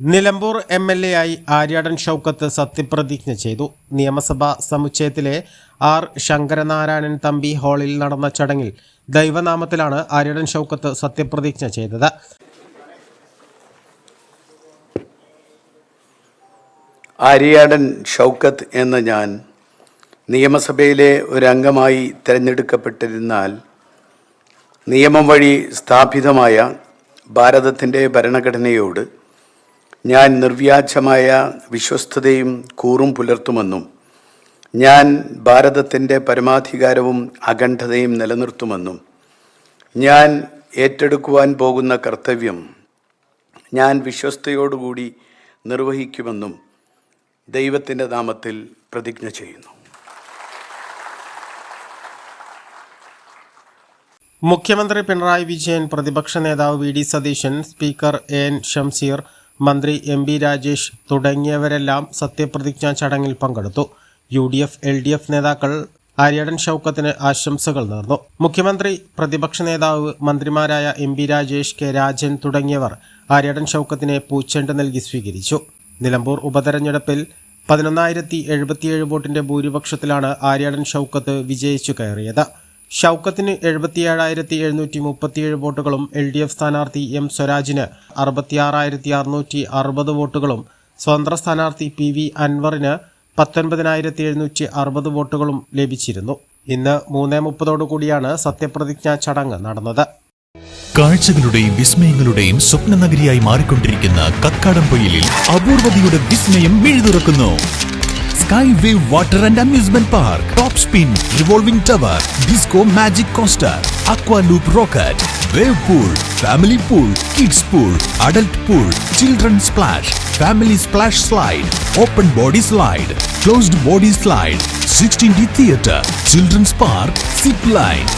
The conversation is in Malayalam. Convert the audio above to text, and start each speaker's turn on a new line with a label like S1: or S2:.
S1: Nilambur M L A ആയി ആര്യാടൻ ഷൗക്കത്ത് സത്യപ്രതിജ്ഞ ചെയ്തു. നിയമസഭാ സമുച്ചയത്തിലെ ആർ ശങ്കരനാരായണൻ തമ്പി ഹാളിൽ നടന്ന ചടങ്ങിൽ ദൈവനാമത്തിലാണ് ആര്യാടൻ ഷൗക്കത്ത് സത്യപ്രതിജ്ഞ ചെയ്തത്.
S2: ആര്യാടൻ ഷൗക്കത്ത് എന്ന ഞാൻ നിയമസഭയിലെ ഒരംഗമായി തിരഞ്ഞെടുക്കപ്പെട്ടിരുന്നാൽ നിയമം വഴി സ്ഥാപിതമായ ഭാരതത്തിന്റെ ഭരണഘടനയോട് ഞാൻ നിർവ്യാജമായ വിശ്വസ്തതയും കൂറും പുലർത്തുമെന്നും ഞാൻ ഭാരതത്തിന്റെ പരമാധികാരവും അഖണ്ഡതയും നിലനിർത്തുമെന്നും ഞാൻ ഏറ്റെടുക്കുവാൻ പോകുന്ന കർത്തവ്യം ഞാൻ വിശ്വസ്തയോടുകൂടി നിർവഹിക്കുമെന്നും ദൈവത്തിന്റെ നാമത്തിൽ പ്രതിജ്ഞ ചെയ്യുന്നു.
S1: മുഖ്യമന്ത്രി പിണറായി വിജയൻ പ്രതിപക്ഷ നേതാവ് V D Satheesan speaker N Shamseer മന്ത്രി എം ബി രാജേഷ് തുടങ്ങിയവരെല്ലാം സത്യപ്രതിജ്ഞാ ചടങ്ങിൽ പങ്കെടുത്തു. U D F L D F നേതാക്കൾ ആര്യാടൻ ഷൗക്കത്തിന് ആശംസകൾ നേർന്നു. മുഖ്യമന്ത്രി പ്രതിപക്ഷ നേതാവ് മന്ത്രിമാരായ M B Rajesh K Rajan തുടങ്ങിയവർ ആര്യാടൻ ഷൗക്കത്തിനെ പൂച്ചെണ്ട് നൽകി സ്വീകരിച്ചു. നിലമ്പൂർ ഉപതെരഞ്ഞെടുപ്പിൽ പതിനൊന്നായിരത്തി എഴുപത്തിയേഴ് വോട്ടിന്റെ ഭൂരിപക്ഷത്തിലാണ് ആര്യാടൻ ഷൗക്കത്ത് വിജയിച്ചു കയറിയത്. ഷൗക്കത്തിന് എഴുപത്തിയേഴായിരത്തി എഴുന്നൂറ്റി മുപ്പത്തിയേഴ് വോട്ടുകളും എൽ ഡി എഫ് സ്ഥാനാർത്ഥി എം സ്വരാജിന് അറുപത്തിയാറായിരത്തി അറുന്നൂറ്റി അറുപത് വോട്ടുകളും. സ്വതന്ത്ര സ്ഥാനാർത്ഥി പി വി അൻവറിന് പത്തൊൻപതിനായിരത്തി എഴുന്നൂറ്റി അറുപത് വോട്ടുകളും ലഭിച്ചിരുന്നു. ഇന്ന് മൂന്ന് മുപ്പതോടുകൂടിയാണ് സത്യപ്രതിജ്ഞാ ചടങ്ങ് നടന്നത്.
S3: കാഴ്ചകളുടെയും വിസ്മയങ്ങളുടെയും സ്വപ്ന നഗരിയായി മാറിക്കൊണ്ടിരിക്കുന്ന കക്കാടംപൊയിലിൽ അപൂർവതയുടെ വിസ്മയം മിഴുതുറക്കുന്നു Skyway Water and Amusement Park, Top Spin Revolving Tower, Disco Magic Coaster, Aqua Loop Rocket, Wave Pool, Family Pool, Kids Pool, Adult Pool, Children Splash, Family Splash Slide, Open Body Slide, Closed Body Slide, 16D Theatre, Children's Park, Zip Line,